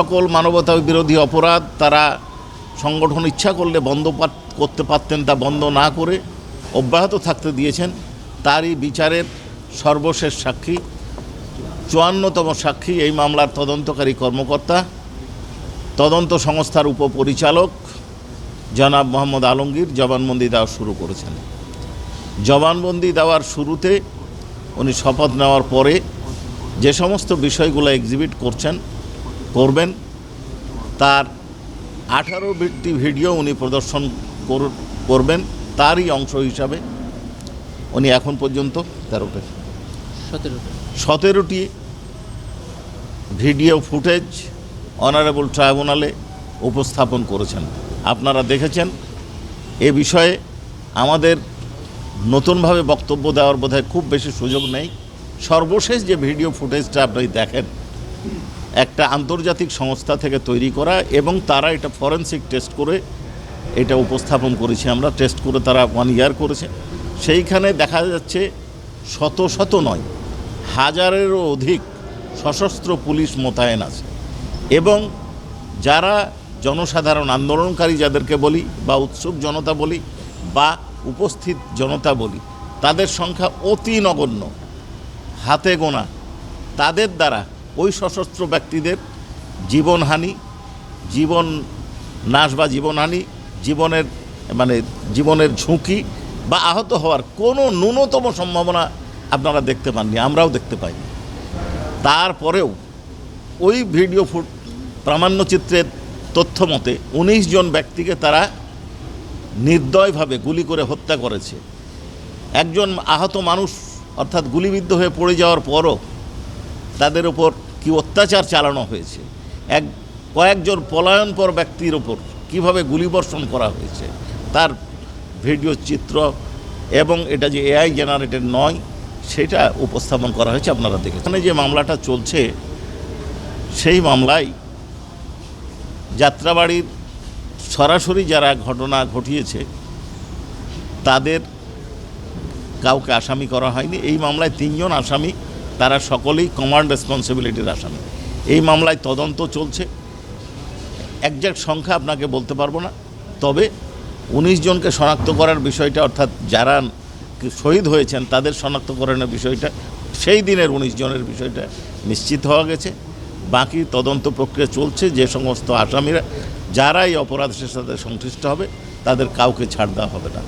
সকল মানবতা বিরোধী অপরাধ তারা সংগঠন ইচ্ছা করলে বন্ধ করতে পারতেন তা বন্ধ না করে অব্যাহত থাকতে দিয়েছেন। তারই বিচারের সর্বশেষ সাক্ষী, চুয়ান্নতম সাক্ষী এই মামলার তদন্তকারী কর্মকর্তা, তদন্ত সংস্থার উপপরিচালক জনাব মোহাম্মদ আলমগীর জবানবন্দি দেওয়া শুরু করেছেন। জবানবন্দি দেওয়ার শুরুতে উনি শপথ নেওয়ার পরে যে সমস্ত বিষয়গুলো এক্সিবিট করছেন করবেন। তার আঠারো আঠারোটি ভিডিও উনি প্রদর্শন কর- করবেন। তারই অংশ হিসাবে উনি এখন পর্যন্ত তেরোটা। সতেরোটা। সতেরোটি ভিডিও ফুটেজ অনারেবল ট্রাইব্যুনালে উপস্থাপন করেছেন। আপনারা দেখেছেন এ বিষয়ে আমাদের নতুনভাবে বক্তব্য দেওয়ার বোধহয় খুব বেশি সুযোগ নেই। সর্বশেষ যে ভিডিও ফুটেজটা আপনি দেখেন একটা আন্তর্জাতিক সংস্থা থেকে তৈরি করা এবং তারা এটা ফরেনসিক টেস্ট করে এটা উপস্থাপন করেছি। আমরা টেস্ট করে তারা ওয়ান ইয়ার করেছে। সেইখানে দেখা যাচ্ছে শত শত নয়, হাজারেরও অধিক সশস্ত্র পুলিশ মোতায়েন আছে। এবং যারা জনসাধারণ, আন্দোলনকারী যাদেরকে বলি বা উৎসুক জনতা বলি বা উপস্থিত জনতা বলি, তাদের সংখ্যা অতি নগণ্য, হাতে গোনা। তাদের দ্বারা ওই সশস্ত্র ব্যক্তিদের জীবনহানি, জীবন নাশ বা জীবনহানি, জীবনের মানে জীবনের ঝুঁকি বা আহত হওয়ার কোনো ন্যূনতম সম্ভাবনা আপনারা দেখতে পাননি, আমরাও দেখতে পাইনি। তারপরেও ওই ভিডিও ফুট প্রামাণ্যচিত্রের তথ্য মতে উনিশ জন ব্যক্তিকে তারা নির্দয়ভাবে গুলি করে হত্যা করেছে। একজন আহত মানুষ অর্থাৎ গুলিবিদ্ধ হয়ে পড়ে যাওয়ার পরও তাদের উপর কি অত্যাচার চালানো হয়েছে? এক, কয়েকজন পলায়নপর ব্যক্তির ওপর কীভাবে গুলিবর্ষণ করা হয়েছে? তার ভিডিও চিত্র এবং এটা যে এআই জেনারেটেড নয়, সেটা উপস্থাপন করা হয়েছে, আপনারা এখানে যে মামলাটা চলছে, সেই মামলায় যাত্রাবাড়ির সরাসরি যারা ঘটনা ঘটিয়েছে, তাদের কাউকে আসামি করা হয়নি। এই মামলায় তিনজন আসামি তারা সকলেই কমান্ড রেসপন্সিবিলিটির আসামি। এই মামলায় তদন্ত চলছে। একজ্যাক্ট সংখ্যা আপনাকে বলতে পারব না। তবে উনিশ জনকে শনাক্ত করার বিষয়টা, অর্থাৎ যারা শহীদ হয়েছেন, তাদের শনাক্তকরণের বিষয়টা, সেই দিনের উনিশ জনের বিষয়টা নিশ্চিত হওয়া গেছে। বাকি তদন্ত প্রক্রিয়া চলছে, যে সমস্ত আসামিরা যারা এই অপরাধের সাথে সংশ্লিষ্ট হবে, তাদের কাউকে ছাড় দেওয়া হবে না।